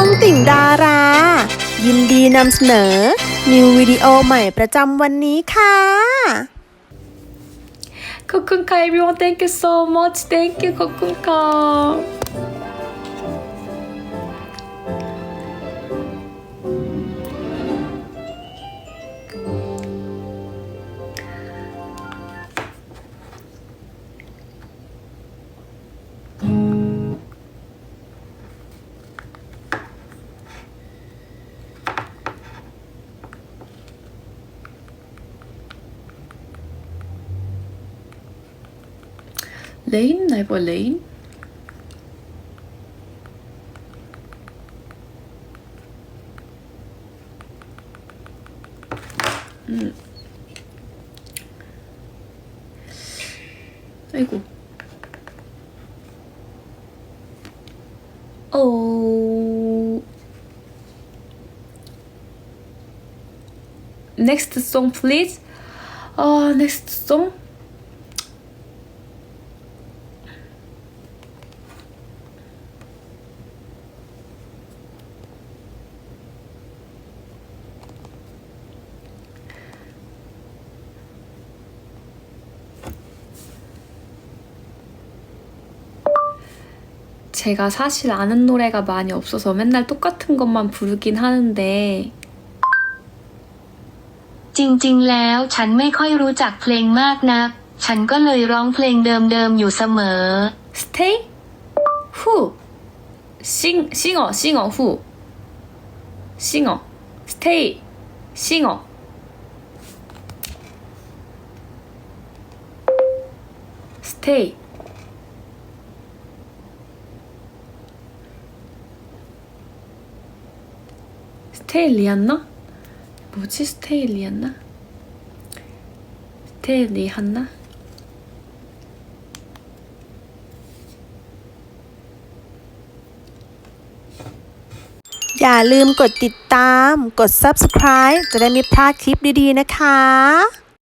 องติ่งดารา ยินดีนำเสนอ นิววิดีโอใหม่ประจำวันนี้ค่ะขอบคุณค่ะ everyone thank you so much thank you ขอบคุณค่ะ 레인 나이버 레인 음. 아이고 오 next song please 아 next song 제가 사실 아는 노래가 많이 없어서 맨날 똑같은 것만 부르긴 하는데 จริงๆ แล้วฉันไม่ค่อยรู้จักเพลงมากนะ ฉันก็เลยร้องเพลงเดิมๆ อยู่เสมอ 스테이? 후 싱, 싱어 싱어 후 싱어 스테이 싱어 스테이 스테이 리안나? 뭐지 스테이 리안나? 스테이 리한나? อย่าลืมกดติดตาม กด subscribe จะได้ไม่พลาดคลิปดีๆนะคะ